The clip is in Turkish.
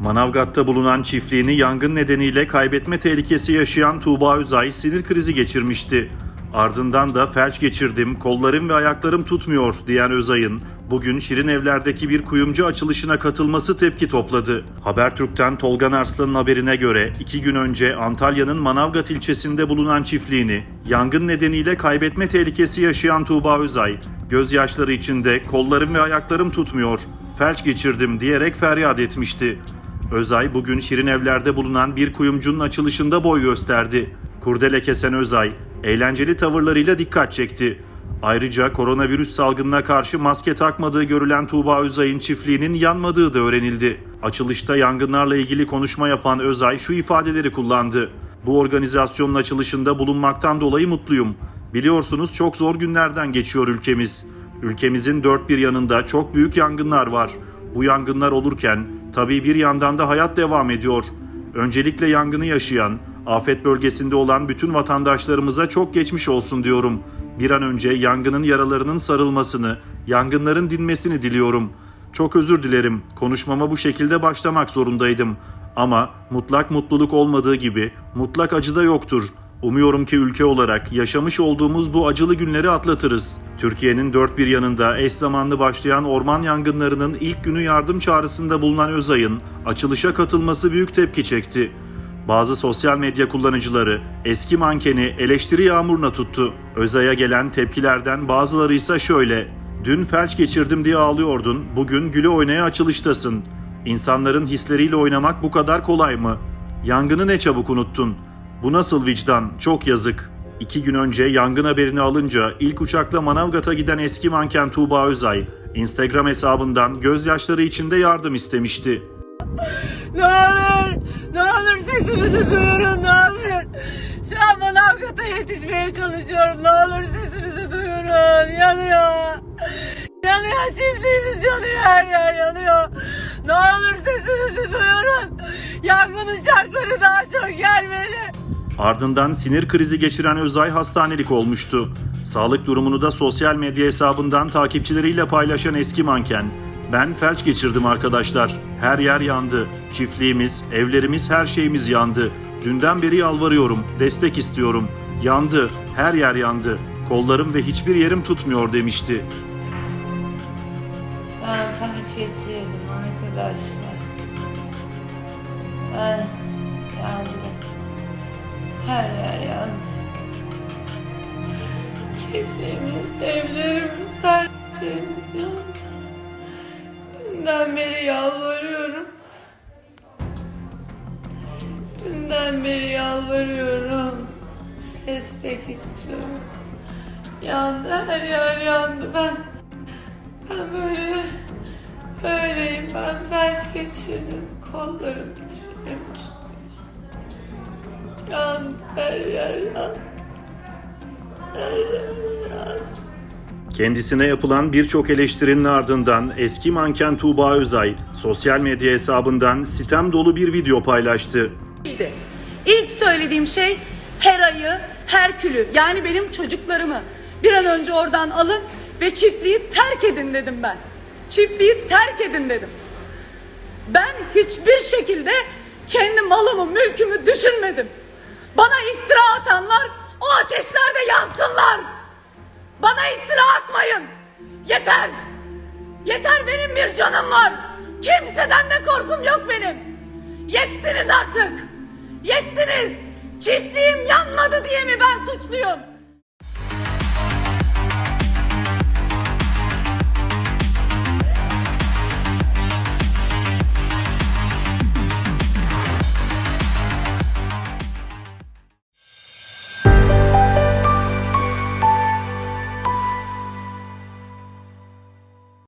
Manavgat'ta bulunan çiftliğini yangın nedeniyle kaybetme tehlikesi yaşayan Tuğba Özay sinir krizi geçirmişti. Ardından da felç geçirdim, kollarım ve ayaklarım tutmuyor diyen Özay'ın bugün Şirin Evler'deki bir kuyumcu açılışına katılması tepki topladı. Habertürk'ten Tolga Arslan'ın haberine göre iki gün önce Antalya'nın Manavgat ilçesinde bulunan çiftliğini yangın nedeniyle kaybetme tehlikesi yaşayan Tuğba Özay, gözyaşları içinde kollarım ve ayaklarım tutmuyor, felç geçirdim diyerek feryat etmişti. Özay bugün Şirin Evler'de bulunan bir kuyumcunun açılışında boy gösterdi. Kurdele kesen Özay, eğlenceli tavırlarıyla dikkat çekti. Ayrıca koronavirüs salgınına karşı maske takmadığı görülen Tuğba Özay'ın çiftliğinin yanmadığı da öğrenildi. Açılışta yangınlarla ilgili konuşma yapan Özay şu ifadeleri kullandı. Bu organizasyonun açılışında bulunmaktan dolayı mutluyum. Biliyorsunuz çok zor günlerden geçiyor ülkemiz. Ülkemizin dört bir yanında çok büyük yangınlar var. Bu yangınlar olurken tabii bir yandan da hayat devam ediyor. Öncelikle yangını yaşayan, afet bölgesinde olan bütün vatandaşlarımıza çok geçmiş olsun diyorum. Bir an önce yangının yaralarının sarılmasını, yangınların dinmesini diliyorum. Çok özür dilerim. Konuşmama bu şekilde başlamak zorundaydım. Ama mutlak mutluluk olmadığı gibi mutlak acı da yoktur. Umuyorum ki ülke olarak yaşamış olduğumuz bu acılı günleri atlatırız. Türkiye'nin dört bir yanında eş zamanlı başlayan orman yangınlarının ilk günü yardım çağrısında bulunan Özay'ın açılışa katılması büyük tepki çekti. Bazı sosyal medya kullanıcıları eski mankeni eleştiri yağmuruna tuttu. Özay'a gelen tepkilerden bazıları ise şöyle. Dün felç geçirdim diye ağlıyordun, bugün güle oynaya açılıştasın. İnsanların hisleriyle oynamak bu kadar kolay mı? Yangını ne çabuk unuttun. Bu nasıl vicdan? Çok yazık. İki gün önce yangın haberini alınca ilk uçakla Manavgat'a giden eski manken Tuğba Özay, Instagram hesabından gözyaşları içinde yardım istemişti. Ne olur, ne olur sesinizi duyurun ne olur. Şu an Manavgat'a yetişmeye çalışıyorum. Ne olur sesinizi duyurun. Yanıyor. Yanıyor çiftliğimiz yanıyor her yer yanıyor. Ne olur sesinizi duyurun. Yangın uçakları daha çok gelmeli. Ardından sinir krizi geçiren Özay hastanelik olmuştu. Sağlık durumunu da sosyal medya hesabından takipçileriyle paylaşan eski manken, ben felç geçirdim arkadaşlar. Her yer yandı. Çiftliğimiz, evlerimiz, her şeyimiz yandı. Dünden beri yalvarıyorum, destek istiyorum. Yandı, her yer yandı. Kollarım ve hiçbir yerim tutmuyor demişti. Ben felç geçirdim arkadaşlar. Ben. Her yer yandı. Çiftliğimiz, evlerimiz, her şeyimiz yandı. Dünden beri yalvarıyorum. Dünden beri yalvarıyorum. Destek istiyorum. Yandı, her yer yandı. Ben ben böyle böyleyim. Ben felç geçirdim. Kollarım tutmuyor. Kendisine yapılan birçok eleştirinin ardından eski manken Tuğba Özay sosyal medya hesabından sitem dolu bir video paylaştı. İlk söylediğim şey Hera'yı, Herkül'ü yani benim çocuklarımı bir an önce oradan alın ve çiftliği terk edin dedim ben. Çiftliği terk edin dedim. Ben hiçbir şekilde kendi malımı, mülkümü düşünmedim. Bana iftira atanlar o ateşlerde yansınlar. Bana iftira atmayın. Yeter. Yeter benim bir canım var. Kimseden de korkum yok benim. Yettiniz artık. Yettiniz. Çiftliğim yanmadı diye mi ben suçluyum?